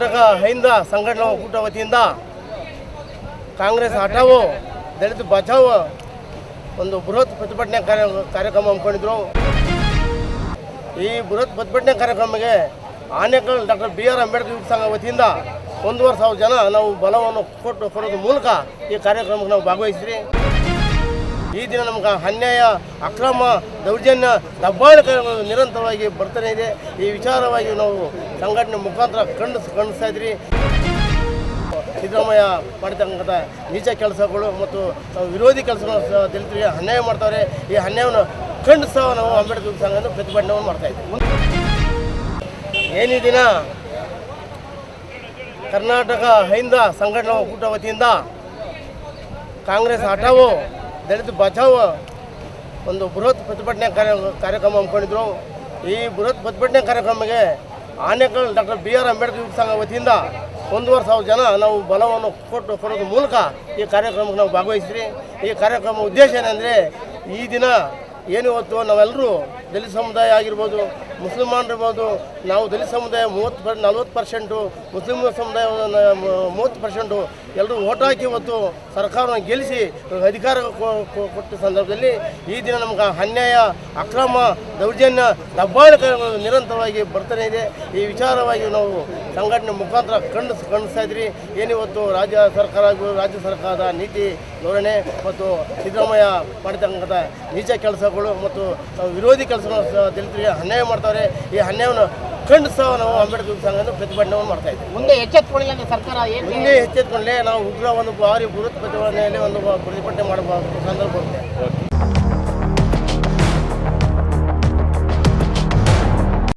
ಕರ್ನಾಟಕ ಹೈಂದ ಸಂಘಟನಾ ಒಕ್ಕೂಟ ವತಿಯಿಂದ ಕಾಂಗ್ರೆಸ್ ಹಠಾವೋ, ದಲಿತ ಬಚಾವ ಒಂದು ಬೃಹತ್ ಪ್ರತಿಭಟನೆ ಕಾರ್ಯ, ಕಾರ್ಯಕ್ರಮ ಹಮ್ಮಿಕೊಂಡಿದ್ರು. ಈ ಬೃಹತ್ ಪ್ರತಿಭಟನೆ ಕಾರ್ಯಕ್ರಮಕ್ಕೆ Anekal doctor B R Ambedkar ಯುವ ಸಂಘ ವತಿಯಿಂದ ಒಂದೂವರೆ ಸಾವಿರ ಜನ ನಾವು ಬಲವನ್ನು ಕೊಟ್ಟು ಕೊಡೋದ್ರ ಮೂಲಕ ಈ ಕಾರ್ಯಕ್ರಮಕ್ಕೆ ನಾವು ಭಾಗವಹಿಸಿದ್ರಿ ಈ ದಿನ ನಮ್ಗೆ ಅನ್ಯಾಯ, ಅಕ್ರಮ, ದೌರ್ಜನ್ಯ, ದಬ್ಬಾಳಿಕೆಗಳು ನಿರಂತರವಾಗಿ ಬರ್ತಾನೆ ಇದೆ. ಈ ವಿಚಾರವಾಗಿ ನಾವು ಸಂಘಟನೆ ಮುಖಾಂತರ ಖಂಡಿಸ್ ಖಂಡಿಸ್ತಾ ಇದ್ರಿ. ಸಿದ್ದರಾಮಯ್ಯ ಮಾಡಿರ್ತಕ್ಕಂಥ ನೀಚ ಕೆಲಸಗಳು ಮತ್ತು ವಿರೋಧಿ ಕೆಲಸಗಳು ದಲಿತರಿಗೆ ಅನ್ಯಾಯ ಮಾಡ್ತಾರೆ ಈ ಅನ್ಯಾಯವನ್ನು ಸಹ ನಾವು ಅಂಬೇಡ್ಕರ್ ಸಂಘದ ಪ್ರತಿಭಟನೆಯನ್ನು ಮಾಡ್ತಾ ಇದ್ದೀವಿ ಏನಿ ದಿನ? ಕರ್ನಾಟಕ ಹೈಂದ ಸಂಘಟನಾ ಒಕ್ಕೂಟ ವತಿಯಿಂದ ಕಾಂಗ್ರೆಸ್ ಹಠಾವು? ದಲಿತ ಬಚಾವ ಒಂದು ಬೃಹತ್ ಪ್ರತಿಭಟನೆ ಕಾರ್ಯ ಕಾರ್ಯಕ್ರಮ ಹಮ್ಮಿಕೊಂಡಿದ್ರು. ಈ ಬೃಹತ್ ಪ್ರತಿಭಟನೆ ಕಾರ್ಯಕ್ರಮಕ್ಕೆ Anekal doctor B R Ambedkar ಯುವ ಸಂಘ ವತಿಯಿಂದ ಒಂದೂವರೆ ಸಾವಿರ ಜನ ನಾವು ಬಲವನ್ನು ಕೊಟ್ಟು ಕೊಡೋದ್ರ ಮೂಲಕ ಈ ಕಾರ್ಯಕ್ರಮಕ್ಕೆ ನಾವು ಭಾಗವಹಿಸಿದ್ರಿ ಈ ಕಾರ್ಯಕ್ರಮ ಉದ್ದೇಶ ಏನಂದರೆ ಈ ದಿನ ಏನು ಇವತ್ತು ನಾವೆಲ್ಲರೂ ದಲಿತ ಸಮುದಾಯ ಆಗಿರ್ಬೋದು ಮುಸ್ಲಿಮಾನರಿರ್ಬೋದು ನಾವು ದಲಿತ ಸಮುದಾಯ ಮೂವತ್ತು ಪರ್, ನಲ್ವತ್ತು ಪರ್ಸೆಂಟು, ಮುಸ್ಲಿಂ ಸಮುದಾಯ ಮೂವತ್ತು ಪರ್ಸೆಂಟು ಎಲ್ಲರೂ ಓಟ್ ಹಾಕಿ ಇವತ್ತು ಸರ್ಕಾರವನ್ನು ಗೆಲ್ಲಿಸಿ, ಅಧಿಕಾರ ಕೊಟ್ಟ ಸಂದರ್ಭದಲ್ಲಿ ಈ ದಿನ ನಮ್ಗೆ ಅನ್ಯಾಯ ಅಕ್ರಮ ದೌರ್ಜನ್ಯ ದಬ್ಬಾಳಿಕೆಗಳು ನಿರಂತರವಾಗಿ ಬರ್ತಾನೆ ಇದೆ. ಈ ವಿಚಾರವಾಗಿ ನಾವು ಸಂಘಟನೆ ಮುಖಾಂತರ ಕಂಡು ಖಂಡಿಸ್ತಾ ಇದ್ರಿ. ಏನಿವತ್ತು ರಾಜ್ಯ ಸರ್ಕಾರ ರಾಜ್ಯ ಸರ್ಕಾರದ ನೀತಿ ಧೋರಣೆ ಮತ್ತು ಸಿದ್ದರಾಮಯ್ಯ ಮಾಡಿರ್ತಕ್ಕಂಥ ನೀಚ ಕೆಲಸಗಳು ಮತ್ತು ವಿರೋಧಿ ಕೆಲಸಗಳು ಸಹ ದಲಿತರಿಗೆ ಅನ್ಯಾಯ ಮಾಡ್ತಾರೆ ಈ ಅನ್ಯಾಯವನ್ನು ಖಂಡಿಸ್ತಾ ನಾವು ಅಂಬೇಡ್ಕರ್ ಸಂಘದ ಪ್ರತಿಭಟನೆಯನ್ನು ಮಾಡ್ತಾ ಇದ್ದೀವಿ ಮುಂದೆ ಎಚ್ಚೆತ್ಕೊಳ್ಳಿ ಅಂದ್ರೆ ಸರ್ಕಾರ ಏನು ಮುಂದೆ ಎಚ್ಚೆತ್ತುಕೊಂಡೇ ನಾವು ಉಗ್ರ ಒಂದು ಭಾರಿ ಬೃಹತ್ ಪ್ರತಿಭಟನೆಯಲ್ಲಿ ಒಂದು ಪ್ರತಿಭಟನೆ ಮಾಡಬಹುದು ಸಂದರ್ಭ ಬರುತ್ತೆ.